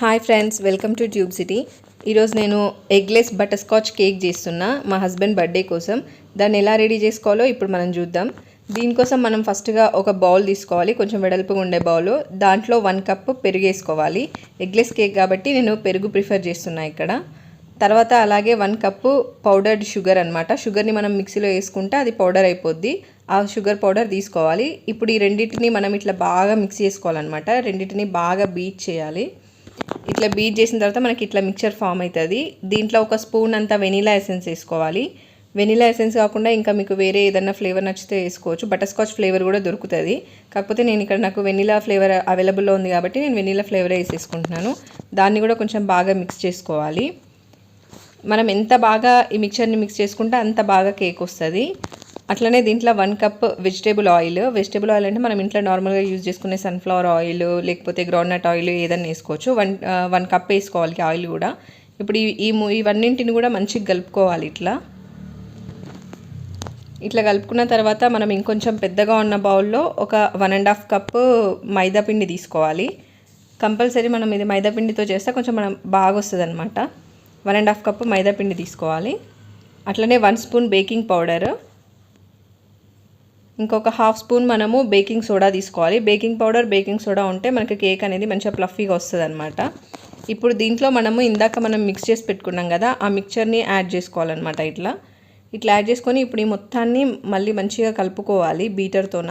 Hi friends welcome to tube city ఈరోజు నేను eggless butter scotch cake చేస్తున్నా మా హస్బెండ్ బర్త్డే కోసం. దాన్ని ఎలా రెడీ చేసుకోవాలో ఇప్పుడు మనం చూద్దాం. దీనికోసం మనం ఫస్ట్గా ఒక బౌల్ తీసుకోవాలి కొంచెం వెడల్పుగా ఉండే బౌల్. దాంట్లో వన్ కప్ పెరుగు వేసుకోవాలి. ఎగ్లెస్ కేక్ కాబట్టి నేను పెరుగు ప్రిఫర్ చేస్తున్నా ఇక్కడ. తర్వాత అలాగే వన్ కప్పు పౌడర్డ్ షుగర్ అనమాట షుగర్ని మనం మిక్సీలో వేసుకుంటే అది పౌడర్ అయిపోద్ది. ఆ షుగర్ పౌడర్ తీసుకోవాలి. ఇప్పుడు ఈ రెండింటిని మనం ఇట్లా బాగా మిక్స్ చేసుకోవాలన్నమాట. రెండింటిని బాగా బీట్ చేయాలి. ఇట్లా బీట్ చేసిన తర్వాత మనకి ఇట్లా మిక్చర్ ఫామ్ అవుతుంది దీంట్లో ఒక స్పూన్ అంతా వెనీలా ఎసెన్స్ వేసుకోవాలి. వెనీలా ఎసెన్స్ కాకుండా ఇంకా మీకు వేరే ఏదైనా ఫ్లేవర్ నచ్చితే వేసుకోవచ్చు. బటర్ స్కాచ్ ఫ్లేవర్ కూడా దొరుకుతుంది. కాకపోతే నేను ఇక్కడ నాకు వెనీలా ఫ్లేవర్ అవైలబుల్లో ఉంది కాబట్టి నేను వెనీలా ఫ్లేవర్ వేసేసుకుంటున్నాను. దాన్ని కూడా కొంచెం బాగా మిక్స్ చేసుకోవాలి. మనం ఎంత బాగా ఈ మిక్చర్ని మిక్స్ చేసుకుంటే అంత బాగా కేక్ వస్తుంది. అట్లనే దీంట్లో one cup vegetable oil. Vegetable oil అంటే మనం ఇంట్లో నార్మల్గా యూజ్ చేసుకునే సన్ఫ్లవర్ ఆయిల్ లేకపోతే గ్రౌండ్నట్ ఆయిల్ ఏదైనా వేసుకోవచ్చు. వన్ వన్ కప్ వేసుకోవాలి ఆయిల్ కూడా. ఇప్పుడు ఈ ఇవన్నింటిని కూడా మంచిగా కలుపుకోవాలి ఇట్లా. ఇట్లా కలుపుకున్న తర్వాత మనం ఇంకొంచెం పెద్దగా ఉన్న బౌల్లో ఒక వన్ అండ్ హాఫ్ కప్ మైదా పిండి తీసుకోవాలి. కంపల్సరీ మనం ఇది మైదా పిండితో చేస్తే కొంచెం మనం బాగా వస్తుంది అనమాట వన్ అండ్ హాఫ్ కప్ మైదా పిండి తీసుకోవాలి. అట్లనే వన్ స్పూన్ బేకింగ్ పౌడర్. ఇంకొక హాఫ్ స్పూన్ మనము బేకింగ్ సోడా తీసుకోవాలి. బేకింగ్ పౌడర్ బేకింగ్ సోడా ఉంటే మనకి కేక్ అనేది మంచిగా ప్లఫీగా వస్తుంది అనమాట ఇప్పుడు దీంట్లో మనము ఇందాక మనం మిక్స్ చేసి పెట్టుకున్నాం కదా ఆ మిక్చర్ని యాడ్ చేసుకోవాలన్నమాట ఇట్లా. ఇట్లా యాడ్ చేసుకొని ఇప్పుడు ఈ మొత్తాన్ని మళ్ళీ మంచిగా కలుపుకోవాలి బీటర్తోన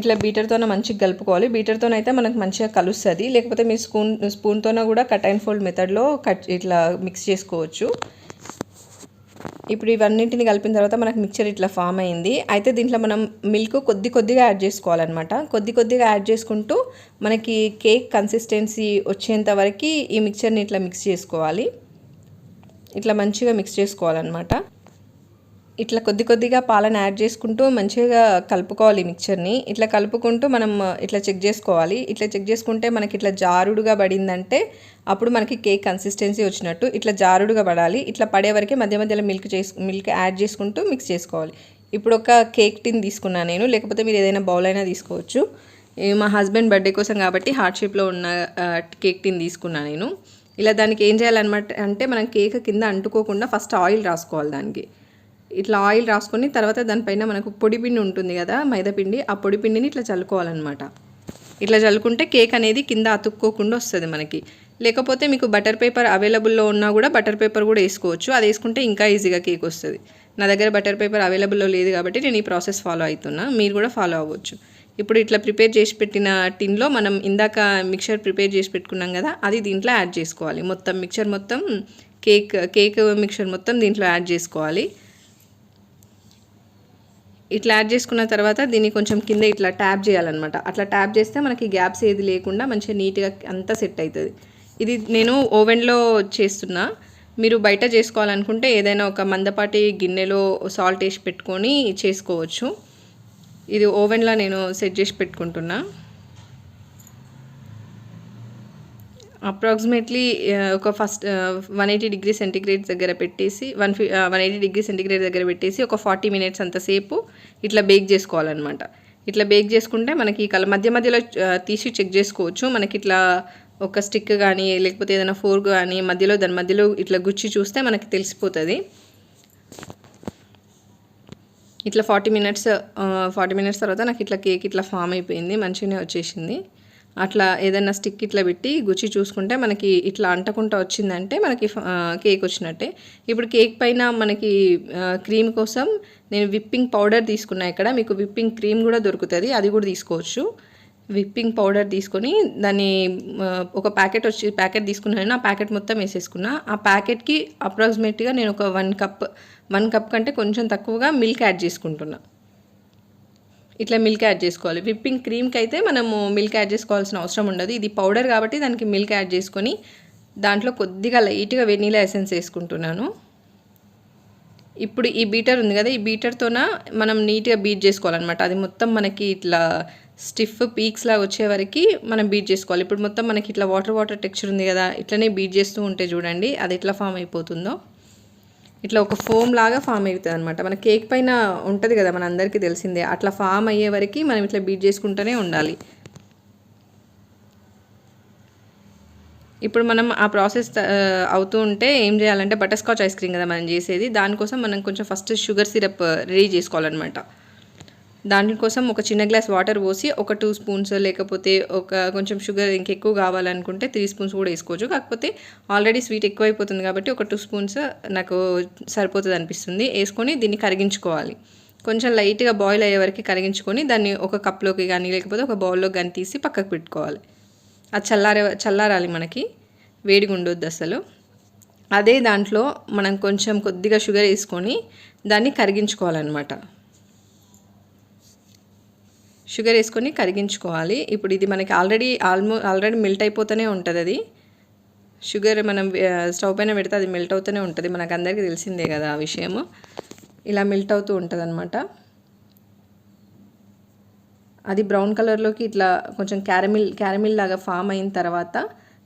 ఇట్లా బీటర్తోన మంచిగా కలుపుకోవాలి. బీటర్తోనైతే మనకు మంచిగా కలుస్తుంది. లేకపోతే మీ స్పూన్ స్పూన్తోన కూడా కట్ అండ్ ఫోల్డ్ మెథడ్లో కట్ ఇట్లా మిక్స్ చేసుకోవచ్చు. ఇప్పుడు ఇవన్నింటిని కలిపిన తర్వాత మనకు మిక్చర్ ఇట్లా ఫామ్ అయింది. అయితే దీంట్లో మనం మిల్క్ కొద్ది కొద్దిగా యాడ్ చేసుకోవాలన్నమాట. కొద్ది కొద్దిగా యాడ్ చేసుకుంటూ మనకి కేక్ కన్సిస్టెన్సీ వచ్చేంత వరకు ఈ మిక్చర్ని ఇట్లా మిక్స్ చేసుకోవాలి. ఇట్లా మంచిగా మిక్స్ చేసుకోవాలన్నమాట. ఇట్లా కొద్ది కొద్దిగా పాలను యాడ్ చేసుకుంటూ మంచిగా కలుపుకోవాలి మిక్చర్ని. ఇట్లా కలుపుకుంటూ మనం ఇట్లా చెక్ చేసుకోవాలి. ఇట్లా చెక్ చేసుకుంటే మనకి ఇట్లా జారుడుగా పడిందంటే అప్పుడు మనకి కేక్ కన్సిస్టెన్సీ వచ్చినట్టు ఇట్లా జారుడుగా పడాలి. ఇట్లా పడే వరకే మధ్య మధ్యలో మిల్క్ చేసు మిల్క్ యాడ్ చేసుకుంటూ మిక్స్ చేసుకోవాలి. ఇప్పుడు ఒక కేక్ టిన్ తీసుకున్నాను నేను లేకపోతే మీరు ఏదైనా బౌల్ అయినా తీసుకోవచ్చు. మా హస్బెండ్ బర్త్డే కోసం కాబట్టి హార్ట్ షేప్లో ఉన్న కేక్ టిన్ తీసుకున్నాను నేను. ఇలా దానికి ఏం చేయాలన్నమాట అంటే మనం కేక్ కింద అంటుకోకుండా ఫస్ట్ ఆయిల్ రాసుకోవాలి దానికి. ఇట్లా ఆయిల్ రాసుకొని తర్వాత దానిపైన మనకు పొడిపిండి ఉంటుంది కదా మైదాపిండి ఆ పొడిపిండిని ఇట్లా చల్లుకోవాలన్నమాట. ఇట్లా చల్లుకుంటే కేక్ అనేది కింద అతుక్కోకుండా వస్తుంది మనకి. లేకపోతే మీకు బటర్ పేపర్ అవైలబుల్లో ఉన్నా కూడా బటర్ పేపర్ కూడా వేసుకోవచ్చు. అది వేసుకుంటే ఇంకా ఈజీగా కేక్ వస్తుంది. నా దగ్గర బటర్ పేపర్ అవైలబుల్లో లేదు కాబట్టి నేను ఈ ప్రాసెస్ ఫాలో అవుతున్నా. మీరు కూడా ఫాలో అవ్వచ్చు. ఇప్పుడు ఇట్లా ప్రిపేర్ చేసి పెట్టిన టిన్లో మనం ఇందాక మిక్చర్ ప్రిపేర్ చేసి పెట్టుకున్నాం కదా అది దీంట్లో యాడ్ చేసుకోవాలి. మొత్తం మిక్చర్ మొత్తం కేక్ కేక్ మిక్చర్ మొత్తం దీంట్లో యాడ్ చేసుకోవాలి. ఇట్లా యాడ్ చేసుకున్న తర్వాత దీన్ని కొంచెం కింద ఇట్లా ట్యాప్ చేయాలన్నమాట. అట్లా ట్యాప్ చేస్తే మనకి గ్యాప్స్ ఏది లేకుండా మంచిగా నీట్గా అంతా సెట్ అవుతుంది ఇది నేను ఓవెన్లో చేస్తున్నా. మీరు బయట చేసుకోవాలనుకుంటే ఏదైనా ఒక మందపాటి గిన్నెలో సాల్ట్ వేసి పెట్టుకొని చేసుకోవచ్చు. ఇది ఓవెన్లో నేను సెట్ చేసి పెట్టుకుంటున్నా. అప్రాక్సిమేట్లీ ఒక first one eighty degree centigrade దగ్గర పెట్టేసి వన్ ఫి వన్ ఎయిటీ డిగ్రీ సెంటిగ్రేడ్ దగ్గర పెట్టేసి ఒక ఫార్టీ మినిట్స్ అంతసేపు ఇట్లా బేక్ చేసుకోవాలన్నమాట. ఇట్లా బేక్ చేసుకుంటే మనకి కల మధ్య మధ్యలో తీసి చెక్ చేసుకోవచ్చు. మనకి ఇట్లా ఒక స్టిక్ కానీ లేకపోతే ఏదైనా ఫోర్క్ కానీ మధ్యలో దాని మధ్యలో ఇట్లా గుచ్చి చూస్తే మనకి తెలిసిపోతుంది. ఇట్లా ఫార్టీ మినిట్స్ ఫార్టీ మినిట్స్ తర్వాత నాకు ఇట్లా కేక్ ఇట్లా ఫామ్ అయిపోయింది మంచిగానే వచ్చేసింది. అట్లా ఏదైనా స్టిక్ ఇట్లా పెట్టి గుచ్చి చూసుకుంటే మనకి ఇట్లా అంటకుండా వచ్చిందంటే మనకి కేక్ వచ్చినట్టే. ఇప్పుడు కేక్ పైన మనకి క్రీమ్ కోసం నేను విప్పింగ్ పౌడర్ తీసుకున్నా ఇక్కడ. మీకు విప్పింగ్ క్రీమ్ కూడా దొరుకుతుంది అది కూడా తీసుకోవచ్చు. విప్పింగ్ పౌడర్ తీసుకొని దాన్ని ఒక ప్యాకెట్ వచ్చి ప్యాకెట్ తీసుకున్నాను ఆ ప్యాకెట్ మొత్తం వేసేసుకున్నా. ఆ ప్యాకెట్కి అప్రాక్సిమేట్గా నేను ఒక వన్ కప్ వన్ కప్ కంటే కొంచెం తక్కువగా మిల్క్ యాడ్ చేసుకుంటున్నా. ఇట్లా మిల్క్ యాడ్ చేసుకోవాలి. విప్పింగ్ క్రీమ్కి అయితే మనము మిల్క్ యాడ్ చేసుకోవాల్సిన అవసరం ఉండదు. ఇది పౌడర్ కాబట్టి దానికి మిల్క్ యాడ్ చేసుకొని దాంట్లో కొద్దిగా లైట్గా వెనీలా ఎసెన్స్ వేసుకుంటున్నాను. ఇప్పుడు ఈ బీటర్ ఉంది కదా ఈ బీటర్తోన మనం నీట్గా బీట్ చేసుకోవాలన్నమాట. అది మొత్తం మనకి ఇట్లా స్టిఫ్ పీక్స్ లాగా వచ్చే వరకు మనం బీట్ చేసుకోవాలి. ఇప్పుడు మొత్తం మనకి ఇట్లా వాటర్ వాటర్ టెక్స్చర్ ఉంది కదా ఇట్లనే బీట్ చేస్తూ ఉంటే చూడండి అది ఎట్లా ఫామ్ అయిపోతుందో. ఇట్లా ఒక ఫోమ్ లాగా ఫామ్ అవుతుంది అనమాట మన కేక్ పైన ఉంటుంది కదా మన అందరికీ తెలిసిందే. అట్లా ఫామ్ అయ్యే వరకు మనం ఇట్లా బీట్ చేసుకుంటూనే ఉండాలి. ఇప్పుడు మనం ఆ ప్రాసెస్ అవుతూ ఉంటే ఏం చేయాలంటే బటర్ స్కాచ్ ఐస్ క్రీమ్ కదా మనం చేసేది. దానికోసం మనం కొంచెం ఫస్ట్ షుగర్ సిరప్ రెడీ చేసుకోవాలన్నమాట. దానికోసం ఒక చిన్న గ్లాస్ వాటర్ పోసి ఒక టూ స్పూన్స్ లేకపోతే ఒక కొంచెం షుగర్ ఇంకెక్కువ కావాలనుకుంటే త్రీ స్పూన్స్ కూడా వేసుకోవచ్చు. కాకపోతే ఆల్రెడీ స్వీట్ ఎక్కువ అయిపోతుంది కాబట్టి ఒక టూ స్పూన్స్ నాకు సరిపోతుంది అనిపిస్తుంది. వేసుకొని దీన్ని కరిగించుకోవాలి. కొంచెం లైట్గా బాయిల్ అయ్యే వరకు కరిగించుకొని దాన్ని ఒక కప్లోకి కానీ లేకపోతే ఒక బౌల్లోకి కానీ తీసి పక్కకు పెట్టుకోవాలి. అది చల్లారే చల్లారాలి మనకి. వేడిగా ఉండొద్దు అసలు. అదే దాంట్లో మనం కొంచెం కొద్దిగా షుగర్ వేసుకొని దాన్ని కరిగించుకోవాలన్నమాట. షుగర్ వేసుకొని కరిగించుకోవాలి. ఇప్పుడు ఇది మనకి ఆల్రెడీ ఆల్మో ఆల్రెడీ మెల్ట్ అయిపోతూనే ఉంటుంది అది. షుగర్ మనం స్టవ్ పైన పెడితే అది మెల్ట్ అవుతూనే ఉంటుంది. మనకు అందరికీ తెలిసిందే కదా ఆ విషయము. ఇలా మెల్ట్ అవుతూ ఉంటుంది అనమాట అది బ్రౌన్ కలర్లోకి ఇట్లా కొంచెం క్యారమిల్ క్యారమిల్ లాగా ఫామ్ అయిన తర్వాత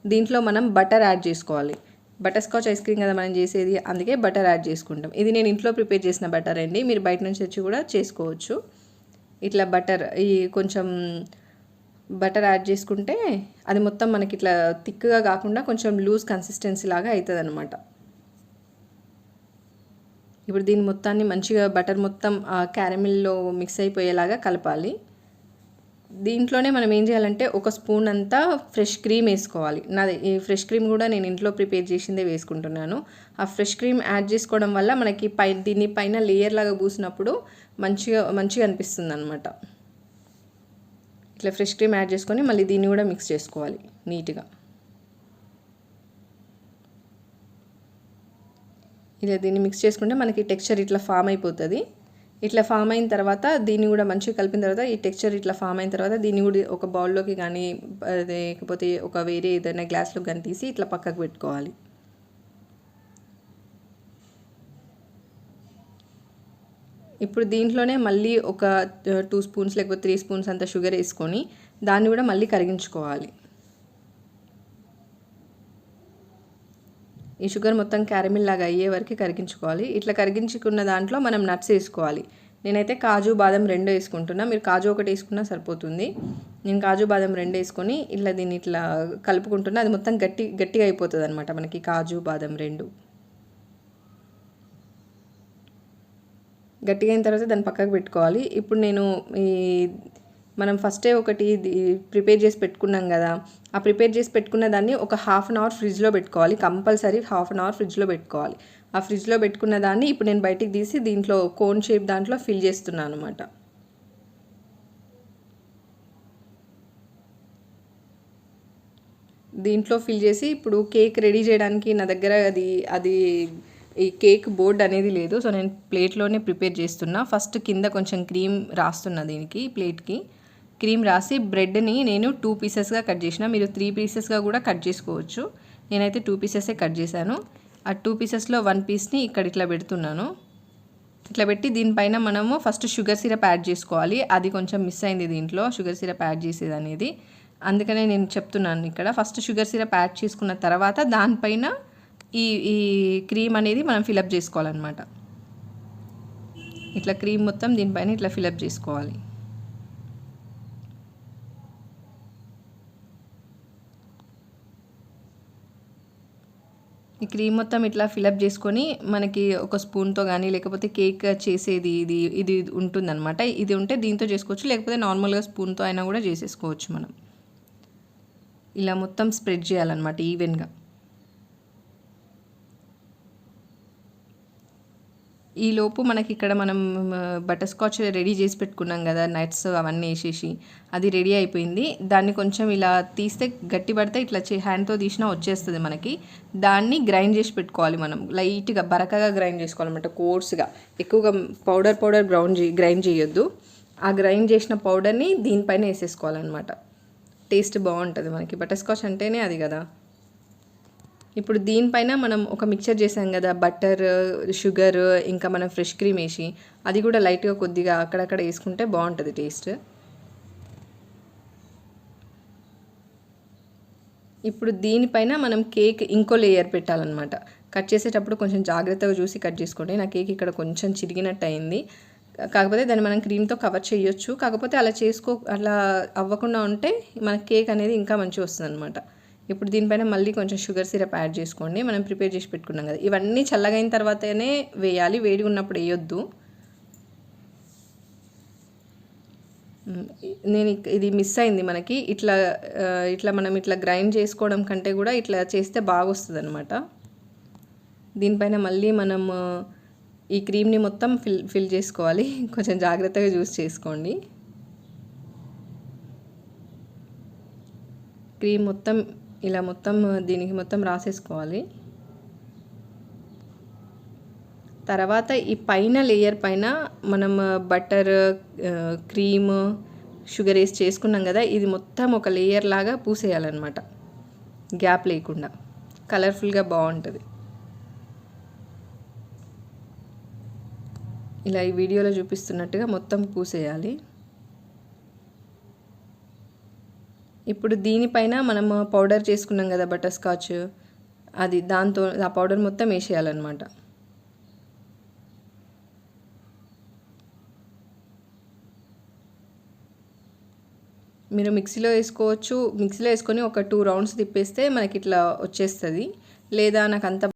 దీంట్లో మనం బటర్ యాడ్ చేసుకోవాలి. బటర్ స్కాచ్ ఐస్ క్రీమ్ కదా మనం చేసేది అందుకే బటర్ యాడ్ చేసుకుంటాం. ఇది నేను ఇంట్లో ప్రిపేర్ చేసిన బటర్ అండి. మీరు బయట నుంచి వచ్చి కూడా చేసుకోవచ్చు. ఇట్లా బటర్ ఈ కొంచెం బటర్ యాడ్ చేసుకుంటే అది మొత్తం మనకి ఇట్లా థిక్గా కాకుండా కొంచెం లూజ్ కన్సిస్టెన్సీ లాగా అవుతుంది అనమాట ఇప్పుడు దీని మొత్తాన్ని మంచిగా బటర్ మొత్తం ఆ క్యారమిల్లో మిక్స్ అయిపోయేలాగా కలపాలి. దీంట్లోనే మనం ఏం చేయాలంటే ఒక స్పూన్ అంతా ఫ్రెష్ క్రీమ్ వేసుకోవాలి. నాది ఈ ఫ్రెష్ క్రీమ్ కూడా నేను ఇంట్లో ప్రిపేర్ చేసిందే వేసుకుంటున్నాను. ఆ ఫ్రెష్ క్రీమ్ యాడ్ చేసుకోవడం వల్ల మనకి పై దీని పైన లేయర్ లాగా పూసినప్పుడు మంచిగా మంచిగా అనిపిస్తుంది అనమాట ఇట్లా ఫ్రెష్ క్రీమ్ యాడ్ చేసుకొని మళ్ళీ దీన్ని కూడా మిక్స్ చేసుకోవాలి నీట్గా. ఇలా దీన్ని మిక్స్ చేసుకుంటే మనకి టెక్స్చర్ ఇట్లా ఫామ్ అయిపోతుంది. ఇట్లా ఫామ్ అయిన తర్వాత దీన్ని కూడా మంచిగా కలిపిన తర్వాత ఈ టెక్స్చర్ ఇట్లా ఫామ్ అయిన తర్వాత దీన్ని కూడా ఒక బౌల్లోకి కానీ లేకపోతే ఒక వేరే ఏదైనా గ్లాస్లో కానీ తీసి ఇట్లా పక్కకు పెట్టుకోవాలి. ఇప్పుడు దీంట్లోనే మళ్ళీ ఒక టూ స్పూన్స్ లేకపోతే త్రీ స్పూన్స్ అంత షుగర్ వేసుకొని దాన్ని కూడా మళ్ళీ కరిగించుకోవాలి. ఈ షుగర్ మొత్తం క్యారమిల్ లాగా అయ్యే వరకు కరిగించుకోవాలి. ఇట్లా కరిగించుకున్న దాంట్లో మనం నట్స్ వేసుకోవాలి. నేనైతే కాజు బాదం రెండు వేసుకుంటున్నా. మీరు కాజు ఒకటి వేసుకున్నా సరిపోతుంది. నేను కాజు బాదం రెండు వేసుకొని ఇట్లా దీన్ని ఇట్లా కలుపుకుంటున్నా. అది మొత్తం గట్టి గట్టిగా అయిపోతుంది అనమాట మనకి కాజు బాదం రెండు. గట్టిగా అయిన తర్వాత దాన్ని పక్కకు పెట్టుకోవాలి. ఇప్పుడు నేను ఈ మనం ఫస్టే ఒకటి ప్రిపేర్ చేసి పెట్టుకున్నాం కదా ఆ ప్రిపేర్ చేసి పెట్టుకున్న దాన్ని ఒక హాఫ్ అన్ అవర్ ఫ్రిడ్జ్లో పెట్టుకోవాలి. కంపల్సరీ హాఫ్ అన్ అవర్ ఫ్రిడ్జ్లో పెట్టుకోవాలి. ఆ ఫ్రిడ్జ్లో పెట్టుకున్న దాన్ని ఇప్పుడు నేను బయటికి తీసి దీంట్లో కోన్ షేప్ దాంట్లో ఫిల్ చేస్తున్నాను అనమాట దీంట్లో ఫిల్ చేసి ఇప్పుడు కేక్ రెడీ చేయడానికి నా దగ్గర అది అది ఈ కేక్ బోర్డ్ అనేది లేదు. సో నేను ప్లేట్లోనే ప్రిపేర్ చేస్తున్నా. ఫస్ట్ కింద కొంచెం క్రీమ్ రాస్తున్నా దీనికి ప్లేట్కి. క్రీమ్ రాసి బ్రెడ్ని నేను టూ పీసెస్గా కట్ చేసిన. మీరు త్రీ పీసెస్గా కూడా కట్ చేసుకోవచ్చు. నేనైతే టూ పీసెసే కట్ చేశాను. ఆ టూ పీసెస్లో వన్ పీస్ని ఇక్కడ ఇట్లా పెడుతున్నాను. ఇట్లా పెట్టి దీనిపైన మనము ఫస్ట్ షుగర్ సిరప్ యాడ్ చేసుకోవాలి. అది కొంచెం మిస్ అయింది దీంట్లో షుగర్ సిరప్ యాడ్ చేసేది అనేది. అందుకనే నేను చెప్తున్నాను ఇక్కడ. ఫస్ట్ షుగర్ సిరప్ యాడ్ చేసుకున్న తర్వాత దానిపైన ఈ ఈ క్రీమ్ అనేది మనం ఫిలప్ చేసుకోవాలన్నమాట. ఇట్లా క్రీమ్ మొత్తం దీనిపైన ఇట్లా ఫిలప్ చేసుకోవాలి. ఈ క్రీమ్ మొత్తం ఇట్లా ఫిలప్ చేసుకొని మనకి ఒక స్పూన్తో కానీ లేకపోతే కేక్ చేసేది ఇది ఇది ఉంటుందన్నమాట. ఇది ఉంటే దీంతో చేసుకోవచ్చు లేకపోతే నార్మల్గా స్పూన్తో అయినా కూడా చేసేసుకోవచ్చు మనం. ఇలా మొత్తం స్ప్రెడ్ చేయాలన్నమాట ఈవెన్గా. ఈ లోపు మనకి ఇక్కడ మనం బటర్ స్కాచ్ రెడీ చేసి పెట్టుకున్నాం కదా నట్స్ అవన్నీ వేసేసి అది రెడీ అయిపోయింది. దాన్ని కొంచెం ఇలా తీస్తే గట్టి పడితే ఇట్లా చే హ్యాండ్తో తీసినా వచ్చేస్తుంది మనకి. దాన్ని గ్రైండ్ చేసి పెట్టుకోవాలి మనం. లైట్గా బరకగా గ్రైండ్ చేసుకోవాలన్నమాట కోర్స్గా. ఎక్కువగా పౌడర్ పౌడర్ గ్రౌండ్ గ్రైండ్ చేయొద్దు. ఆ గ్రైండ్ చేసిన పౌడర్ని దీనిపైన వేసేసుకోవాలన్నమాట. టేస్ట్ బాగుంటుంది మనకి. బటర్ స్కాచ్ అంటేనే అది కదా. ఇప్పుడు దీనిపైన మనం ఒక మిక్చర్ చేసాం కదా బటర్ షుగర్ ఇంకా మనం ఫ్రెష్ క్రీమ్ వేసి అది కూడా లైట్గా కొద్దిగా అక్కడక్కడ వేసుకుంటే బాగుంటుంది టేస్ట్ ఇప్పుడు దీనిపైన మనం కేక్ ఇంకో లేయర్ పెట్టాలన్నమాట. కట్ చేసేటప్పుడు కొంచెం జాగ్రత్తగా చూసి కట్ చేసుకోండి. నా కేక్ ఇక్కడ కొంచెం చిరిగినట్టు అయింది. కాకపోతే దాన్ని మనం క్రీమ్తో కవర్ చేయొచ్చు. కాకపోతే అలా చేసుకో అలా అవ్వకుండా ఉంటే మన కేక్ అనేది ఇంకా మంచిగా వస్తుంది అనమాట ఇప్పుడు దీనిపైన మళ్ళీ కొంచెం షుగర్ సిరప్ యాడ్ చేసుకోండి. మనం ప్రిపేర్ చేసి పెట్టుకున్నాం కదా. ఇవన్నీ చల్లగైన తర్వాతనే వేయాలి. వేడిగా ఉన్నప్పుడు వేయొద్దు. నేను ఇది మిస్ అయింది మనకి. ఇట్లా ఇట్లా మనం ఇట్లా గ్రైండ్ చేసుకోవడం కంటే కూడా ఇట్లా చేస్తే బాగొస్తుంది అనమాట దీనిపైన మళ్ళీ మనం ఈ క్రీమ్ని మొత్తం ఫిల్ ఫిల్ చేసుకోవాలి. కొంచెం జాగ్రత్తగా చూస్ చేసుకోండి. క్రీమ్ మొత్తం ఇలా మొత్తం దీనికి మొత్తం రాసేసుకోవాలి. తర్వాత ఈ పైన లేయర్ పైన మనం బటర్ క్రీమ్ షుగర్ వేసి చేసుకున్నాం కదా ఇది మొత్తం ఒక లేయర్ లాగా పూసేయాలన్నమాట. గ్యాప్ లేకుండా. కలర్ఫుల్గా బాగుంటుంది. ఇలా ఈ వీడియోలో చూపిస్తున్నట్టుగా మొత్తం పూసేయాలి. ఇప్పుడు దీనిపైన మనం పౌడర్ చేసుకున్నాం కదా బటర్ స్కాచ్ అది దాంతో ఆ పౌడర్ మొత్తం వేసేయాలన్నమాట. మీరు మిక్సీలో వేసుకోవచ్చు. మిక్సీలో వేసుకొని ఒక టూ రౌండ్స్ తిప్పేస్తే మనకి ఇట్లా వచ్చేస్తుంది. లేదా నాకు అంత